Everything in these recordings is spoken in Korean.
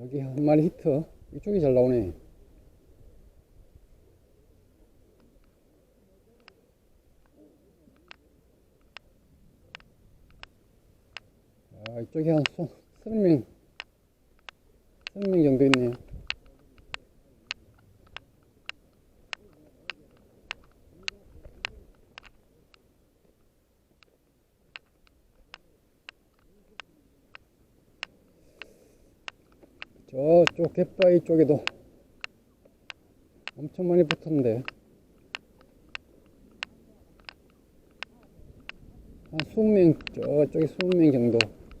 여기 한 마리 히트. 이쪽이 잘 나오네. 아, 이쪽에 한 소, 30명, 30명 정도 있네요. 저쪽 갯바위 쪽에도 엄청 많이 붙었는데. 한 20명 저쪽에 20명 정도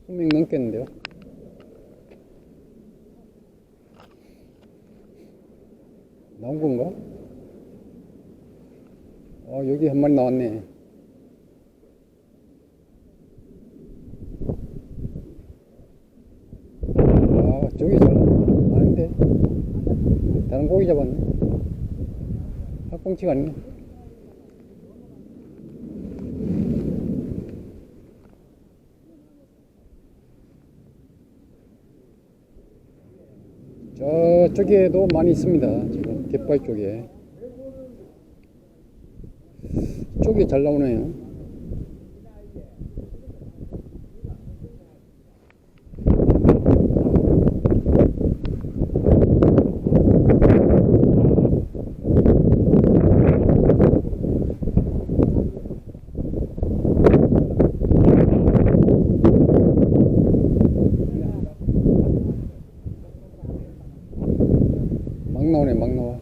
20명 넘겠는데요. 나온 건가? 어 여기 한 마리 나왔네. 아 저기 다른 고기 잡았네. 학꽁치가 아니네 저쪽에도 많이 있습니다. 지금 갯바위 쪽에. 쪽이 잘 나오네요 막 나오네 막 나와.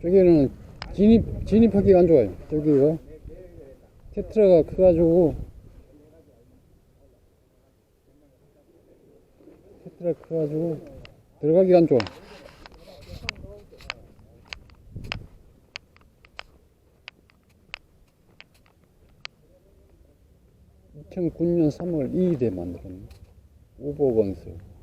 저기는 진입 진입하기가 안 좋아요. 저기요. 테트라가 커가지고. 테트라 커가지고 들어가기가 안 좋아. 2009년 3월 2일에 만들었네. 오버건스